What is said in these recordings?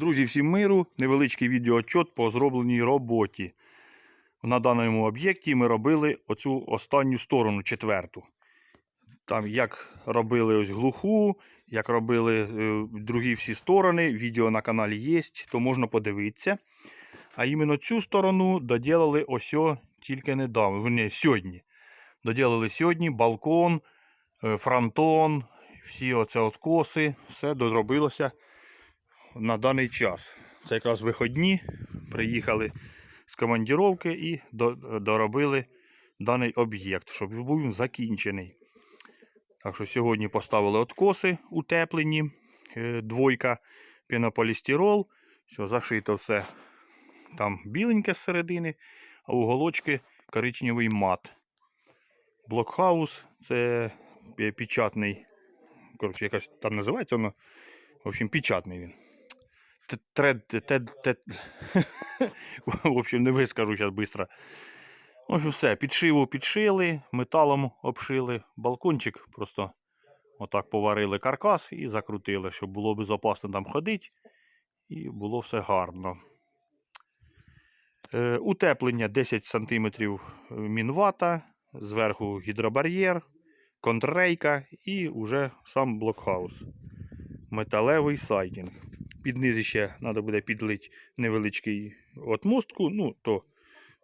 Друзі, всім миру, невеличкий відеоотчот по зробленій роботі. На даному об'єкті ми робили оцю останню сторону, четверту. Там як робили ось глуху, як робили е, другі всі сторони, відео на каналі є, то можна подивитися. А іменно цю сторону доділили ось тільки недавно, верні, сьогодні. Доділили сьогодні балкон, е, фронтон, всі оце откоси, все доробилося на даний час. Це якраз виходні. Приїхали з командіровки і до- доробили даний об'єкт, щоб був він закінчений. Так що сьогодні поставили откоси утеплені, е, двойка, пінополістирол. Все, зашито все там біленьке з середини, а уголочки коричневий мат. Блокхаус це печатний. Коротше, якось там називається воно. В общем, печатний він. В общем, не вискажу зараз швидко. В общем, все, підшиву підшили, металом обшили, балкончик просто отак поварили каркас і закрутили, щоб було безпечно там ходити. І було все гарно. Е, утеплення 10 см мінвата, зверху гідробар'єр, контррейка і вже сам блокхаус. Металевий сайдінг. Під низ ще треба буде підлити невеличкий отмостку. Ну, то,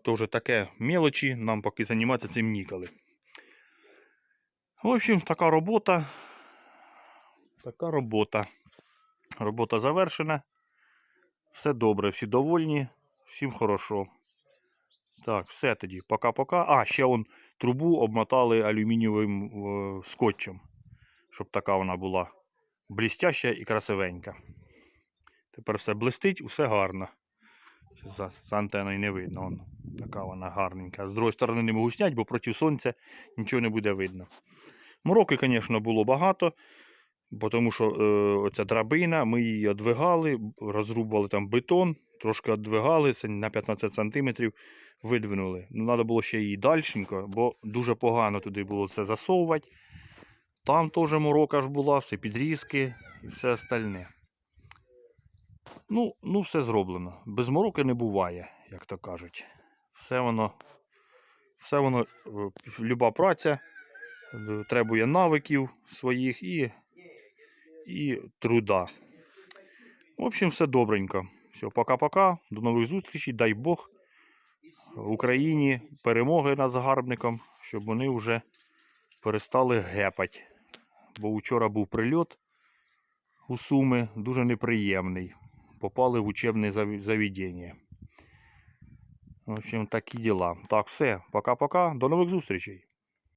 то вже таке мелочі, нам поки займатися цим ніколи. В общем, така робота. Така робота. Робота завершена. Все добре, всі довольні, всім хорошо. Так, все тоді. Пока-пока. А, ще он трубу обмотали алюмінієвим е, скотчем, щоб така вона була блістяща і красивенька. Тепер все блистить, все гарно. За, за антеною не видно. Вон, така вона гарненька. З другої сторони не можу зняти, бо проти сонця нічого не буде видно. Мороки, звісно, було багато, бо тому що е, оця драбина, ми її одвигали, розрубували там бетон, трошки одвигали, це на 15 см видвинули. Ну, треба було ще її дальшенько, бо дуже погано туди було це засовувати. Там теж морока ж була, все підрізки і все остальне. Ну, ну, все зроблено. Без мороки не буває, як то кажуть. Все воно, все воно, е, люба праця е, требує навиків своїх і, і труда. В общем, все добренько. Все, пока-пока. До нових зустрічей. Дай Бог Україні перемоги над загарбником, щоб вони вже перестали гепати. Бо вчора був прильот у Суми, дуже неприємний. Попали в учебне заведення. В общем, такі діла. Так, все. Пока-пока. До нових зустрічей.